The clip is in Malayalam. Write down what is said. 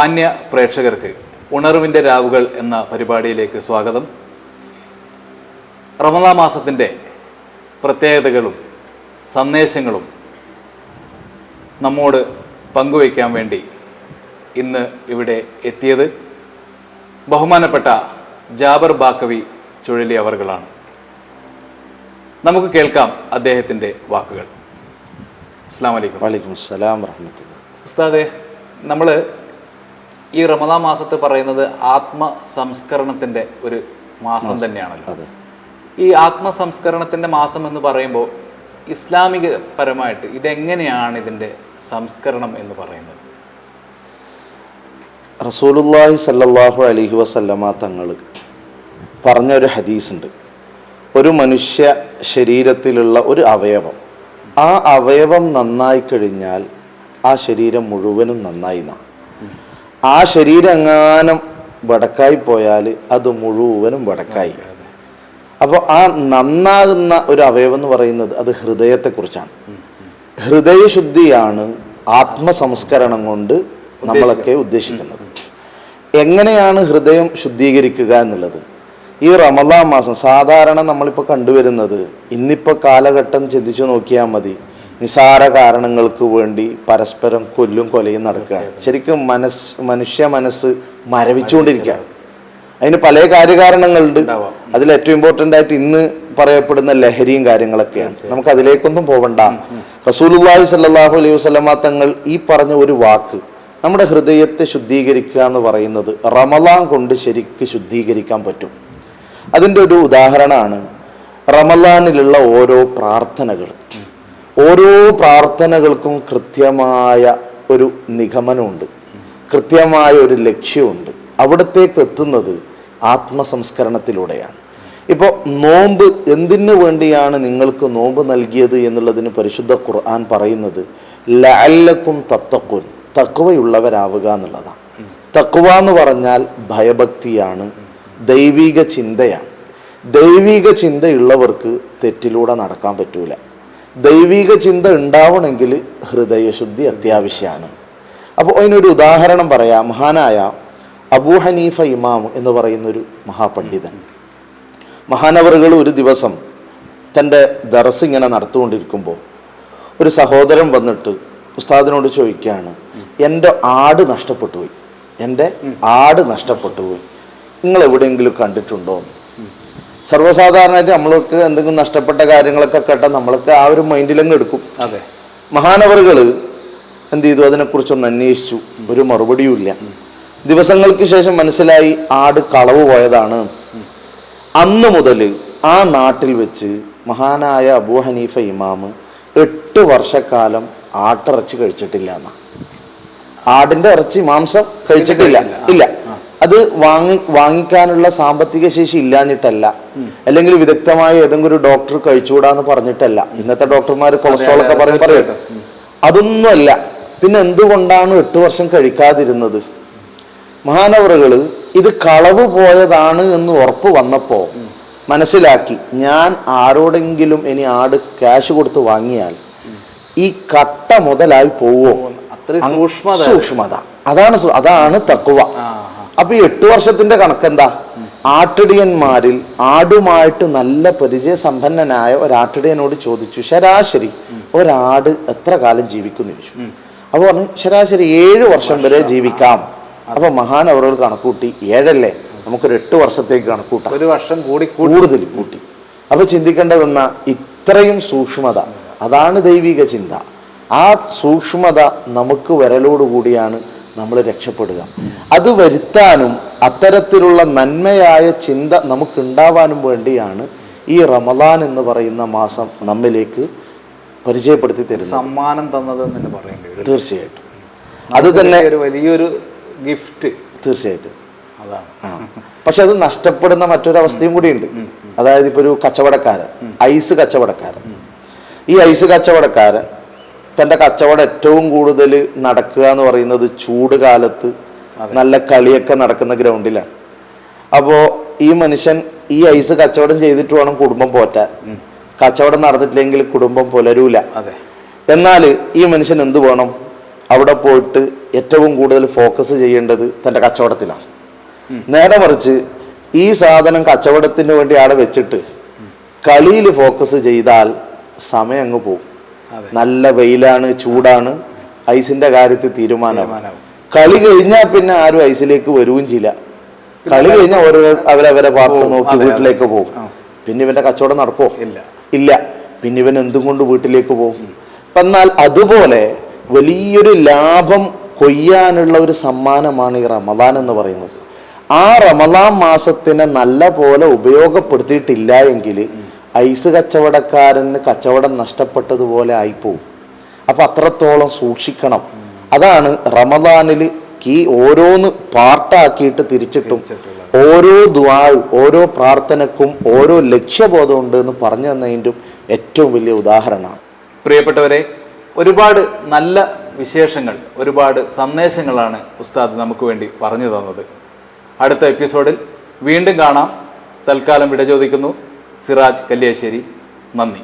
മാന്യ പ്രേക്ഷകർക്ക് ഉണർവിന്റെ രാവുകൾ എന്ന പരിപാടിയിലേക്ക് സ്വാഗതം. റമദാ മാസത്തിന്റെ പ്രത്യേകതകളും സന്ദേശങ്ങളും നമ്മോട് പങ്കുവയ്ക്കാൻ വേണ്ടി ഇന്ന് ഇവിടെ എത്തിയത് ബഹുമാനപ്പെട്ട ജാബർ ബാക്കവി ചുഴലി അവർകളാണ്. നമുക്ക് കേൾക്കാം അദ്ദേഹത്തിന്റെ വാക്കുകൾ. അസ്സാം വലൈക്കും വലൈക്കും അസ്സലാം വറഹമത്തുള്ള ഉസ്താദെ നമ്മൾ ഈ റമദാ മാസത്ത് പറയുന്നത് ആത്മ സംസ്കരണത്തിന്റെ ഒരു മാസം തന്നെയാണല്ലോ. ഈ ആത്മ സംസ്കരണത്തിന്റെ മാസം എന്ന് പറയുമ്പോൾ ഇസ്ലാമിക പരമായിട്ട് ഇതെങ്ങനെയാണ് ഇതിന്റെ സംസ്കരണം എന്ന് പറയുന്നത്? റസൂലുള്ളാഹി സല്ലല്ലാഹു അലൈഹി വസല്ലമ തങ്ങൾ പറഞ്ഞ ഒരു ഹദീസ് ഉണ്ട് ഒരു മനുഷ്യ ശരീരത്തിലുള്ള ഒരു അവയവം. ആ അവയവം നന്നായി കഴിഞ്ഞാൽ ആ ശരീരം മുഴുവനും നന്നായി നാ ആ ശരീരം എങ്ങാനും വടക്കായി പോയാൽ അത് മുഴുവനും വടക്കായി. അപ്പോൾ ആ നന്നാകുന്ന ഒരു അവയവം എന്ന് പറയുന്നത് അത് ഹൃദയത്തെക്കുറിച്ചാണ്. ഹൃദയശുദ്ധിയാണ് ആത്മസംസ്കരണം കൊണ്ട് നമ്മളൊക്കെ ഉദ്ദേശിക്കുന്നത്. എങ്ങനെയാണ് ഹൃദയം ശുദ്ധീകരിക്കുക എന്നുള്ളത്? ഈ റമദാ മാസം സാധാരണ നമ്മളിപ്പോൾ കണ്ടുവരുന്നത് ഇന്നിപ്പോൾ കാലഘട്ടം ചിന്തിച്ചു നോക്കിയാൽ മതി. നിസാര കാരണങ്ങൾക്ക് വേണ്ടി പരസ്പരം കൊല്ലും കൊലയും നടക്കുക ശരിക്കും മനസ് മനുഷ്യ മനസ്സ് മരവിച്ചുകൊണ്ടിരിക്കുക. അതിന് പല കാര്യകാരണങ്ങളുണ്ട്. അതിൽ ഏറ്റവും ഇമ്പോർട്ടന്റ് ആയിട്ട് ഇന്ന് പറയപ്പെടുന്ന ലഹരിയും കാര്യങ്ങളൊക്കെയാണ്. നമുക്ക് അതിലേക്കൊന്നും പോവണ്ട. റസൂലുള്ളാഹി സല്ലാഹു അലൈഹി വസ്ലമ തങ്ങൾ ഈ പറഞ്ഞ ഒരു വാക്ക് നമ്മുടെ ഹൃദയത്തെ ശുദ്ധീകരിക്കുക എന്ന് പറയുന്നത് റമലാൻ കൊണ്ട് ശരിക്ക് ശുദ്ധീകരിക്കാൻ പറ്റും. അതിന്റെ ഒരു ഉദാഹരണമാണ് റമലാനിലുള്ള ഓരോ പ്രാർത്ഥനകൾ ഓരോ പ്രാർത്ഥനകൾക്കും കൃത്യമായ ഒരു നിഗമനമുണ്ട്. കൃത്യമായ ഒരു ലക്ഷ്യമുണ്ട്. അവിടത്തേക്ക് എത്തുന്നത് ആത്മസംസ്കരണത്തിലൂടെയാണ്. ഇപ്പോൾ നോമ്പ് എന്തിനു വേണ്ടിയാണ് നിങ്ങൾക്ക് നോമ്പ് നൽകിയത് എന്നുള്ളതിന് പരിശുദ്ധ ഖുർആൻ പറയുന്നത് ലഅല്ലക്കും തത്തക്കുൻ തക്കുവയുള്ളവരാവുക എന്നുള്ളതാണ്. തക്കുവ എന്ന് പറഞ്ഞാൽ ഭയഭക്തിയാണ് ദൈവിക ചിന്തയാണ്. ദൈവിക ചിന്തയുള്ളവർക്ക് തെറ്റിലൂടെ നടക്കാൻ പറ്റൂല. ദൈവിക ചിന്ത ഉണ്ടാവണമെങ്കിൽ ഹൃദയശുദ്ധി അത്യാവശ്യമാണ്. അപ്പോൾ അതിനൊരു ഉദാഹരണം പറയാം. മഹാനായ അബൂ ഹനീഫ ഇമാം എന്ന് പറയുന്നൊരു മഹാപണ്ഡിതൻ. മഹാനവറുകൾ ഒരു ദിവസം തന്റെ ദറസ് ഇങ്ങനെ നടത്തുകൊണ്ടിരിക്കുമ്പോൾ ഒരു സഹോദരൻ വന്നിട്ട് ഉസ്താദിനോട് ചോദിക്കുകയാണ് എന്റെ ആട് നഷ്ടപ്പെട്ടു പോയി എന്റെ ആട് നഷ്ടപ്പെട്ടു പോയി നിങ്ങൾ എവിടെയെങ്കിലും കണ്ടിട്ടുണ്ടോ? സർവസാധാരണമായിട്ട് നമ്മൾക്ക് എന്തെങ്കിലും നഷ്ടപ്പെട്ട കാര്യങ്ങളൊക്കെ കേട്ടാൽ നമ്മൾക്ക് ആ ഒരു മൈൻഡിലങ്ങ് എടുക്കും. അതെ. മഹാനവറുകൾ എന്ത് ചെയ്തു? അതിനെക്കുറിച്ചൊന്ന് അന്വേഷിച്ചു. ഒരു മറുപടിയും ഇല്ല. ദിവസങ്ങൾക്ക് ശേഷം മനസ്സിലായി ആട് കളവ് പോയതാണ്. അന്ന് മുതൽ ആ നാട്ടിൽ വെച്ച് മഹാനായ അബൂ ഹനീഫ ഇമാമ് എട്ട് വർഷക്കാലം ആട്ടിറച്ചി കഴിച്ചിട്ടില്ല എന്നാ ആടിന്റെ ഇറച്ചി മാംസം കഴിച്ചിട്ടില്ല. ഇല്ല. അത് വാങ്ങി വാങ്ങിക്കാനുള്ള സാമ്പത്തിക ശേഷി ഇല്ലാഞ്ഞിട്ടല്ല. അല്ലെങ്കിൽ വിദഗ്ധമായ ഏതെങ്കിലും ഒരു ഡോക്ടർ കഴിച്ചുകൂടാന്ന് പറഞ്ഞിട്ടല്ല. ഇന്നത്തെ ഡോക്ടർമാർ കൊളസ്ട്രോൾ ഒക്കെ പറഞ്ഞ് പറയട്ടെ അതൊന്നുമല്ല. പിന്നെ എന്തുകൊണ്ടാണ് എട്ട് വർഷം കഴിക്കാതിരുന്നത്? മഹാനവറുകൾ ഇത് കളവ് പോയതാണ് എന്ന് ഉറപ്പ് വന്നപ്പോ മനസ്സിലാക്കി ഞാൻ ആരോടെങ്കിലും ഇനി ആട് ക്യാഷ് കൊടുത്ത് വാങ്ങിയാൽ ഈ കട്ട മുതലായി പോവോ. സൂക്ഷ്മത. സൂക്ഷ്മത. അതാണ് അതാണ് തക്കുവ അപ്പൊ ഈ എട്ട് വർഷത്തിന്റെ കണക്കെന്താ? ആട്ടിടിയന്മാരിൽ ആടുമായിട്ട് നല്ല പരിചയ സമ്പന്നനായ ഒരാട്ടിടിയനോട് ചോദിച്ചു ശരാശരി ഒരാട് എത്ര കാലം ജീവിക്കുന്നു? ചോദിച്ചു. അപ്പൊ പറഞ്ഞു ശരാശരി ഏഴ് വർഷം വരെ ജീവിക്കാം. അപ്പൊ മഹാൻ അവരോട് കണക്കൂട്ടി ഏഴല്ലേ? നമുക്കൊരു എട്ട് വർഷത്തേക്ക് കണക്കൂട്ടാം. ഒരു വർഷം കൂടി കൂടുതൽ കൂട്ടി. അപ്പൊ ചിന്തിക്കേണ്ടതെന്ന ഇത്രയും സൂക്ഷ്മത. അതാണ് ദൈവിക ചിന്ത. ആ സൂക്ഷ്മത നമുക്ക് വരലോടുകൂടിയാണ് നമ്മൾ രക്ഷപ്പെടുക. അത് വരുത്താനും അത്തരത്തിലുള്ള നന്മയായ ചിന്ത നമുക്കുണ്ടാവാനും വേണ്ടിയാണ് ഈ റമദാൻ എന്ന് പറയുന്ന മാസം നമ്മിലേക്ക് പരിചയപ്പെടുത്തി തരുന്നത്. സമ്മാനം തന്നത് എന്ന് പറയേണ്ടി വരും. തീർച്ചയായിട്ടും. അത് തന്നെ ഒരു വലിയൊരു ഗിഫ്റ്റ്. തീർച്ചയായിട്ടും. അതാണ്. പക്ഷെ അത് നഷ്ടപ്പെടുന്ന മറ്റൊരവസ്ഥയും കൂടിയുണ്ട് അതായത് ഇപ്പൊ ഒരു കച്ചവടക്കാരൻ ഐസ് കച്ചവടക്കാരൻ. ഈ ഐസ് കച്ചവടക്കാരൻ തന്റെ കച്ചവടം ഏറ്റവും കൂടുതൽ നടക്കുക എന്ന് പറയുന്നത് ചൂട് കാലത്ത് നല്ല കളിയൊക്കെ നടക്കുന്ന ഗ്രൗണ്ടിലാണ്. അപ്പോൾ ഈ മനുഷ്യൻ ഈ ഐസ് കച്ചവടം ചെയ്തിട്ട് വേണം കുടുംബം പോറ്റാൻ. കച്ചവടം നടന്നിട്ടില്ലെങ്കിൽ കുടുംബം പുലരൂല. എന്നാൽ ഈ മനുഷ്യൻ എന്ത് വേണം? അവിടെ പോയിട്ട് ഏറ്റവും കൂടുതൽ ഫോക്കസ് ചെയ്യേണ്ടത് തന്റെ കച്ചവടത്തിലാണ്. നേരെ മറിച്ച് ഈ സാധനം കച്ചവടത്തിന് വേണ്ടി അവിടെ വെച്ചിട്ട് കളിയിൽ ഫോക്കസ് ചെയ്താൽ സമയം അങ്ങ് പോകും. നല്ല വെയിലാണ് ചൂടാണ് ഐസിന്റെ കാര്യത്തിൽ തീരുമാനമാണ് കളി കഴിഞ്ഞാൽ പിന്നെ ആരും ഐസിലേക്ക് വരികയും ചെയ്യില്ല. കളി കഴിഞ്ഞാൽ ഓരോ അവരവരെ പാർട്ട് നോക്കി വീട്ടിലേക്ക് പോകും. പിന്നെ ഇവന്റെ കച്ചവടം നടക്കോ ഇല്ല. ഇല്ല. പിന്നെ ഇവൻ എന്തും കൊണ്ട് വീട്ടിലേക്ക് പോകും. എന്നാൽ അതുപോലെ വലിയൊരു ലാഭം കൊയ്യാനുള്ള ഒരു സമ്മാനമാണ് ഈ റമദാൻ എന്ന് പറയുന്നത്. ആ റമദാൻ മാസത്തിനെ നല്ല പോലെ ഉപയോഗപ്പെടുത്തിയിട്ടില്ല എങ്കിൽ ഐസ് കച്ചവടക്കാരന് കച്ചവടം നഷ്ടപ്പെട്ടതുപോലെ ആയിപ്പോവും. അപ്പം അത്രത്തോളം സൂക്ഷിക്കണം. അതാണ് റമദാനിൽ കീ ഓരോന്ന് പാർട്ടാക്കിയിട്ട് തിരിച്ചിട്ടും ഓരോ ദ്വാൾ ഓരോ പ്രാർത്ഥനക്കും ഓരോ ലക്ഷ്യബോധം ഉണ്ട് എന്ന് പറഞ്ഞു തന്നതിന്റെ ഏറ്റവും വലിയ ഉദാഹരണമാണ്. പ്രിയപ്പെട്ടവരെ ഒരുപാട് നല്ല വിശേഷങ്ങൾ ഒരുപാട് സന്ദേശങ്ങളാണ് ഉസ്താദ് നമുക്ക് വേണ്ടി പറഞ്ഞു തന്നത്. അടുത്ത എപ്പിസോഡിൽ വീണ്ടും കാണാം. തൽക്കാലം വിട ചോദിക്കുന്നു. സിറാജ് കല്യാശ്ശേരി. നന്ദി.